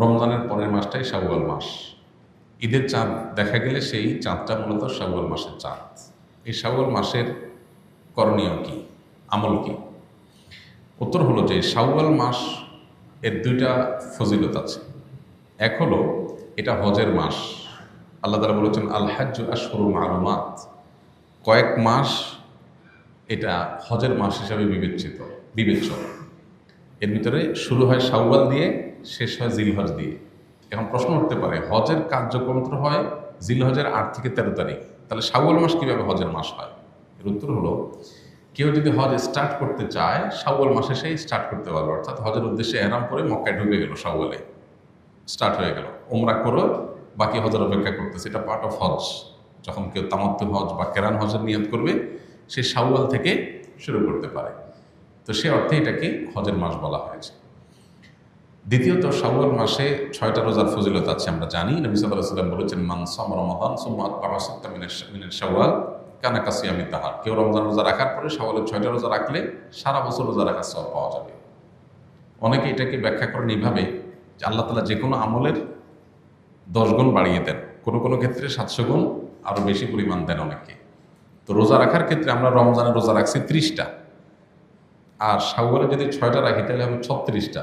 রমজানের পরের মাসটাই শাওয়াল মাস। ঈদের চাঁদ দেখা গেলে সেই চাঁদটা মূলত শাওয়াল মাসের চাঁদ। এই শাওয়াল মাসের করণীয় কি? আমল কি? উত্তর হলো যে শাওয়াল মাস এর দুইটা ফজিলত আছে। এক হলো এটা হজের মাস। আল্লাহ তালা বলেছেন, আল হাজ্জ আশরু মালুমাত। কয়েক মাস এটা হজের মাস হিসাবে বিবেচিত, বিবেচ্য। এর ভিতরে শুরু হয় শাওয়াল দিয়ে শেষ হয় জিলহজ দিয়ে। এখন প্রশ্ন উঠতে পারে, হজের কার্যক্রম তো হয় জিলহজের আট থেকে তেরো তারিখ। তাহলে শাওয়াল মাস কীভাবে হজের মাস হয়? এর উত্তর হলো, কেউ যদি হজ স্টার্ট করতে চায়, শাওয়াল মাসে সেই স্টার্ট করতে পারবে। অর্থাৎ হজের উদ্দেশ্যে এরাম করে মক্কায় ঢুকে গেল শাওয়ালে। স্টার্ট হয়ে গেল। ওমরা করো, বাকি হজের অপেক্ষা করতেছে। এটা পার্ট অফ হজ। যখন কেউ তামাত্তুল হজ বা কেরান হজের নিয়ত করবে, সে শাওয়াল থেকে শুরু করতে পারে। তো সে অর্থে এটাকে হজের মাস বলা হয়েছে। দ্বিতীয়ত, শাওয়াল মাসে ছয়টা রোজার ফজিলত আছে, আমরা জানি। নবী সাল্লাহ সাল্লাম বলেছেন, মান সম রমাদান সুম্মাত মিনের শাওয়াল, কানা কাসিয়ামি তাহার। কেউ রমজান রোজা রাখার পরে শাওয়ালের ছয়টা রোজা রাখলে সারা বছর রোজা রাখার সব পাওয়া যাবে। অনেকে এটাকে ব্যাখ্যা করেন এইভাবে যে আল্লাহ তালা যে কোনো আমলের দশ গুণ বাড়িয়ে দেন। কোনো কোনো ক্ষেত্রে সাতশো গুণ আরও বেশি পরিমাণ দেন অনেকে। তো রোজা রাখার ক্ষেত্রে আমরা রমজানের রোজা রাখছি ত্রিশটা। আর শাওয়ালে যদি ছয়টা রাখি, তাহলে হবে ছত্রিশটা।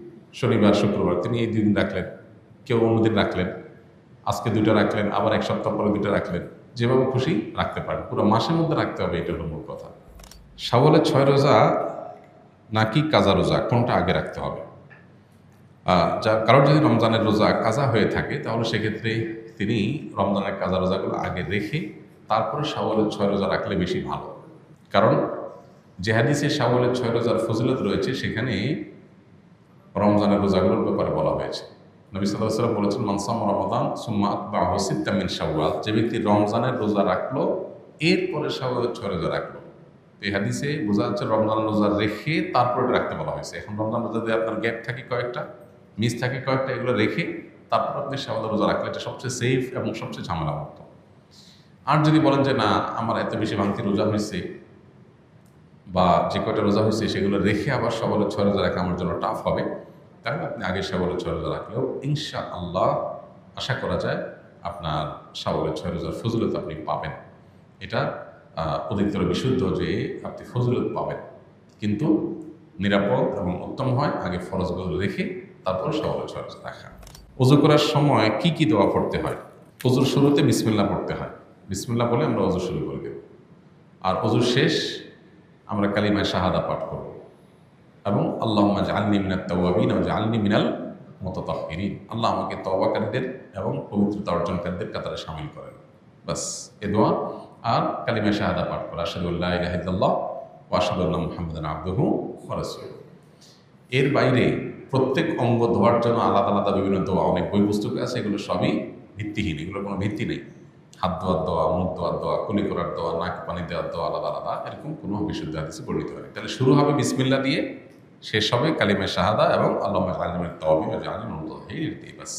শনিবার, শুক্রবার, তিনি এই দিন রাখলেন। কেউ অন্যদিন রাখলেন। আজকে দুইটা রাখলেন, আবার এক সপ্তাহ পরে দুইটা রাখলেন। যেভাবে খুশি রাখতে পারেন। পুরো মাসের মধ্যে রাখতে হবে এটা হলো মূল কথা। শাওয়ালের ছয় রোজা নাকি কাজা রোজা? কোনটা আগে রাখতে হবে? যা, কারোর যদি রমজানের রোজা কাজা হয়ে থাকে, তাহলে সেক্ষেত্রে তিনি রমজানের কাজা রোজাগুলো আগে রেখে তারপরে শাওয়ালের ছয় রোজা রাখলে বেশি ভালো। কারণ যে হাদিসে শাওয়ালের ছয় রোজার ফজিলত রয়েছে, সেখানে রমজানের রোজাগুলোর ব্যাপারে বলা হয়েছে। নবী সাল্লাম বলেছেন মানসাম রমাদান, সুম্মা আকবা হসিদ্দামিন শাওয়াল। যে ব্যক্তি রমজানের রোজা রাখল, এরপরে শাওয়ালের ছয় রোজা রাখল। তো এই হাদিসে বোঝা যাচ্ছে রমজান রোজা রেখে তারপরে রাখতে বলা হয়েছে। এখন রমজান রোজা দিয়ে আপনার গ্যাপ থাকে কয়েকটা, মিস থাকে কয়েকটা, এগুলো রেখে তারপর আপনি শাওয়ালের রোজা রাখলে এটা সবচেয়ে সেফ এবং সবচেয়ে ঝামেলা মুক্ত আর যদি বলেন যে, না, আমার এত বেশি ভাঙতি রোজা হয়েছে বা যে কয়টা রোজা হয়েছে সেগুলো রেখে আবার সবলের ছয় রোজা রাখা আমার জন্য টাফ হবে। তাহলে আপনি আগে সবলের ছয় রোজা রাখলেও ইনশা আল্লাহ আশা করা যায় আপনার সবলের ছয় রোজার ফজিলত আপনি পাবেন। এটা অধিকতর বিশুদ্ধ যে আপনি ফজলত পাবেন। কিন্তু নিরাপদ এবং উত্তম হয় আগে ফরজগুলো রেখে তারপর সবলের ছয় রোজা রাখা। উজু করার সময় কি কি দোয়া পড়তে হয়? উজুর শুরুতে বিসমিল্লা পড়তে হয়। বিসমিল্লা বলে আমরা অজু শুরু করে দেব। আর অজুর শেষ আমরা কালিমায় শাহাদা পাঠ করব। এবং আল্লাহ জালনি মিনাল তাওয়াবিন জালনি মিনাল মততাহিরিন আল্লাহ আমাকে তওবাকারীদের এবং পবিত্রতা অর্জনকারীদের কাতারে সামিল করেন। বাস, এ দোয়া। আর কালিমায় শাহাদা পাঠ করা। আসাদুল্লাহ ইলাহিদাল্লাহ ওয়াসাদুল্লাহ মুহাম্মদান আব্দুহু ফরাসুল এর বাইরে প্রত্যেক অঙ্গ ধোয়ার জন্য আলাদা আলাদা বিভিন্ন দোয়া, অনেক বই পুস্তক আছে। এগুলো সবই ভিত্তিহীন, এগুলোর কোনো ভিত্তি নেই। হাত ধোয়ার দোয়া মুখ ধোয়ার দোয়া, কুলি করার দোয়া, নাক পানি দেওয়ার দোয়া আলাদা আলাদা, এরকম কোনো বিশুদ্ধ হাদিসে বর্ণিত হয় তাহলে শুরু হবে বিসমিল্লা দিয়ে, শেষ হবে কালিমের শাহাদা এবং আল্লাহ আলিমের তহবিল আলিম দিয়ে বাস।